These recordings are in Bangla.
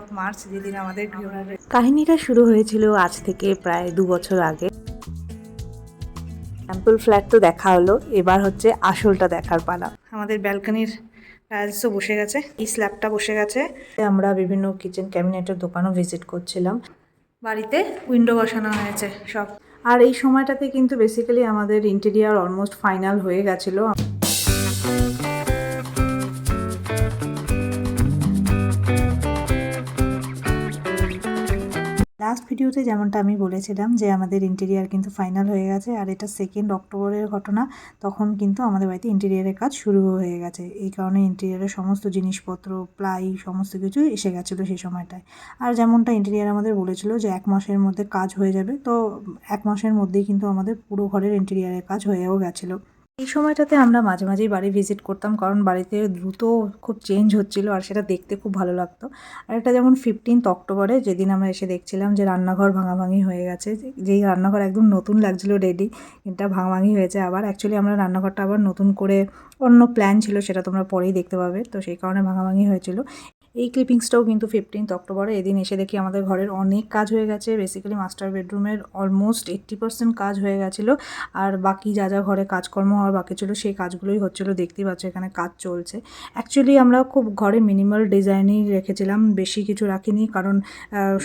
অফ মার্চ যেদিন আমাদের কাহিনীটা শুরু হয়েছিল আজ থেকে প্রায় দু বছর আগে। স্যাম্পল ফ্ল্যাট তো দেখা হলো এবার হচ্ছে আসলটা দেখার পালা। আমাদের ব্যালকনির টাইলসও বসে গেছে এই স্ল্যাবটা বসে গেছে। আমরা বিভিন্ন কিচেন ক্যাবিনেটের দোকানও ভিজিট করছিলাম। বাড়িতে উইন্ডো বসানো হয়েছে সব। আর এই সময়টাতে কিন্তু বেসিক্যালি আমাদের ইন্টেরিয়ার অলমোস্ট ফাইনাল হয়ে গেছিল। লাস্ট ভিডিওতে যেমনটা আমি বলেছিলাম যে আমাদের ইন্টেরিয়ার কিন্তু ফাইনাল হয়ে গেছে আর এটা সেকেন্ড অক্টোবরের ঘটনা, তখন কিন্তু আমাদের বাড়িতে ইন্টেরিয়ারের কাজ শুরু হয়ে গেছে। এই কারণে ইন্টেরিয়ারের সমস্ত জিনিসপত্র প্লাই সমস্ত কিছু এসে গেছিল সেই সময়টায়। আর যেমনটা ইন্টেরিয়ার আমাদের বলেছিল যে এক মাসের মধ্যে কাজ হয়ে যাবে, তো এক মাসের মধ্যেই কিন্তু আমাদের পুরো ঘরের ইন্টেরিয়ারের কাজ হয়েও গেছিল। এই সময়টাতে আমরা মাঝে মাঝেই বাড়ি ভিজিট করতাম, কারণ বাড়িতে দ্রুত খুব চেঞ্জ হচ্ছিল আর সেটা দেখতে খুব ভালো লাগতো। আর এটা যেমন ফিফটিন্থ অক্টোবরে যেদিন আমরা এসে দেখছিলাম যে রান্নাঘর ভাঙাভাঙি হয়ে গেছে, যেই রান্নাঘর একদম নতুন লাগছিল রেডি এটা ভাঙাভাঙি হয়েছে আবার। অ্যাকচুয়ালি আমরা রান্নাঘরটা আবার নতুন করে অন্য প্ল্যান ছিল, সেটা তোমরা পরেই দেখতে পাবে। তো সেই কারণে ভাঙাভাঙি হয়েছিল। এই ক্লিপিংসটাও কিন্তু ফিফটিন্থ অক্টোবরে, এদিন এসে দেখি আমাদের ঘরের অনেক কাজ হয়ে গেছে। বেসিক্যালি মাস্টার বেডরুমের অলমোস্ট এইট্টি পার্সেন্ট কাজ হয়ে গেছিল। আর বাকি যা যা ঘরে কাজকর্ম হওয়ার বাকি ছিল, সেই কাজগুলোই হচ্ছিল। দেখতেই পাচ্ছ এখানে কাজ চলছে। অ্যাকচুয়ালি আমরা খুব ঘরে মিনিমাল ডিজাইনই রেখেছিলাম, বেশি কিছু রাখিনি। কারণ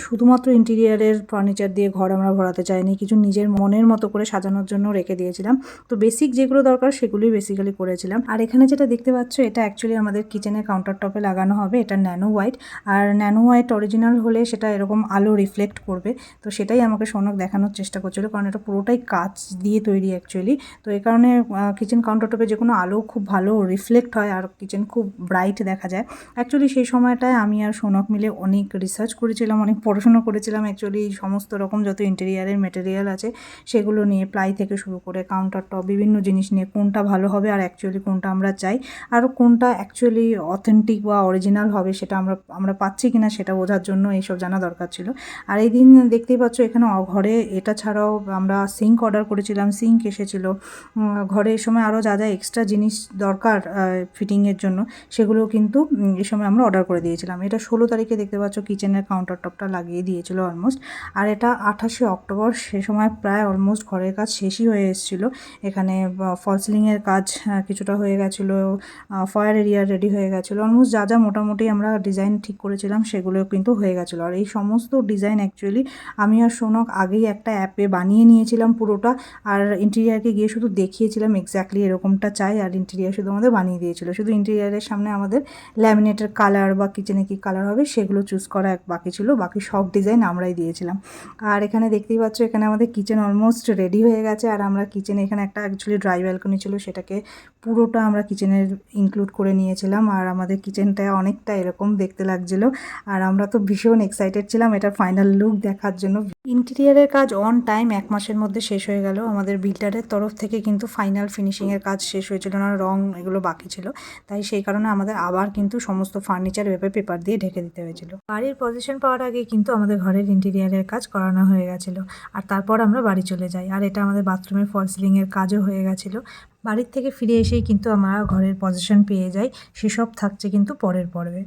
শুধুমাত্র ইন্টেরিয়ারের ফার্নিচার দিয়ে ঘর আমরা ভরাতে চাইনি। কিছু নিজের মনের মতো করে সাজানোর জন্য রেখে দিয়েছিলাম। তো বেসিক যেগুলো দরকার, সেগুলোই বেসিক্যালি করেছিলাম। আর এখানে যেটা দেখতে পাচ্ছ, এটা অ্যাকচুয়ালি আমাদের কিচেনের কাউন্টার টপে লাগানো হবে। এটা ন্যানো হোয়াইট। আর ন্যানো হোয়াইট অরিজিনাল হলে সেটা এরকম আলো রিফ্লেক্ট করবে। তো সেটাই আমাকে সোনক দেখানোর চেষ্টা করছিল, কারণ এটা পুরোটাই কাচ দিয়ে তৈরি অ্যাকচুয়ালি তো এই কারণে কিচেন কাউন্টার টপে যে কোনো আলো খুব ভালো রিফ্লেক্ট হয় আর কিচেন খুব ব্রাইট দেখা যায়। অ্যাকচুয়ালি সেই সময়টায় আমি আর সোনক মিলে অনেক রিসার্চ করেছিলাম, অনেক পড়াশোনা করেছিলাম। অ্যাকচুয়ালি সমস্ত রকম যত ইন্টেরিয়ারের মেটেরিয়াল আছে, সেগুলো নিয়ে প্লাই থেকে শুরু করে কাউন্টার টপ বিভিন্ন জিনিস নিয়ে কোনটা ভালো হবে আর অ্যাকচুয়ালি কোনটা আমরা চাই। আর কোনটা অ্যাকচুয়ালি অথেন্টিক বা অরিজিনাল হবে সেটা আমরা আমরা পাচ্ছি কি না সেটা বোঝার জন্য এইসব জানা দরকার ছিল। আর এই দিন দেখতেই পাচ্ছ এখানে ঘরে এটা ছাড়াও আমরা সিঙ্ক অর্ডার করেছিলাম, সিঙ্ক এসেছিল। ঘরে এই সময় আরও যা যা এক্সট্রা জিনিস দরকার ফিটিংয়ের জন্য সেগুলো কিন্তু এই সময় আমরা অর্ডার করে দিয়েছিলাম। এটা ষোলো তারিখে দেখতে পাচ্ছ কিচেনের কাউন্টার টপটা লাগিয়ে দিয়েছিল অলমোস্ট আর এটা আঠাশে অক্টোবর সে সময় প্রায় অলমোস্ট ঘরের কাজ শেষই হয়ে এসেছিল। এখানে ফল সিলিংয়ের কাজ কিছুটা হয়ে গেছিল ফায়ার এরিয়া রেডি হয়ে গেছিল। অলমোস্ট যা যা মোটামুটি আমরা ডিজাইন ঠিক করেছিলাম সেগুলো কিন্তু হয়ে গেছিল। আর এই সমস্ত ডিজাইন অ্যাকচুয়ালি আমি আর সোনক আগেই একটা অ্যাপে বানিয়ে নিয়েছিলাম পুরোটা, আর ইন্টেরিয়ারকে গিয়ে শুধু দেখিয়েছিলাম এক্স্যাক্টলি এরকমটা চাই, আর ইন্টেরিয়ার শুধু আমাদের বানিয়ে দিয়েছিল। শুধু ইন্টেরিয়ারের সামনে আমাদের ল্যামিনেটের কালার বা কিচেনে কী কালার হবে, সেগুলো চুজ করা এক বাকি ছিল, বাকি সব ডিজাইন আমরাই দিয়েছিলাম। আর এখানে দেখতেই পাচ্ছ, এখানে আমাদের কিচেন অলমোস্ট রেডি হয়ে গেছে, আর আমরা কিচেনে এখানে একটা অ্যাকচুয়ালি ড্রাই ব্যালকনি ছিল, সেটাকে পুরোটা আমরা কিচেনের ইনক্লুড করে নিয়েছিলাম, আর আমাদের কিচেনটা অনেকটা এরকম দেখতে লাগছিল। আর আমরা তো ভীষণ এক্সাইটেড ছিলাম এটার ফাইনাল লুক দেখার জন্য। ইন্টেরিয়ারের কাজ অন টাইম এক মাসের মধ্যে শেষ হয়ে গেল। আমাদের বিল্ডারের তরফ থেকে কিন্তু ফাইনাল ফিনিশিংয়ের কাজ শেষ হয়েছিল না, রং এগুলো বাকি ছিল। তাই সেই কারণে আমাদের আবার কিন্তু সমস্ত ফার্নিচার ভেবে পেপার দিয়ে ঢেকে দিতে হয়েছিল। বাড়ির পজিশন পাওয়ার আগে কিন্তু আমাদের ঘরের ইন্টেরিয়ারের কাজ করানো হয়ে গেছিল। আর তারপর আমরা বাড়ি চলে যাই। আর এটা আমাদের বাথরুমের ফল সিলিংয়ের কাজও হয়ে গেছিল। বাড়ির থেকে ফিরে এসেই কিন্তু আমরা ঘরের পজিশন পেয়ে যাই। সেসব থাকছে কিন্তু পরের পর্বে।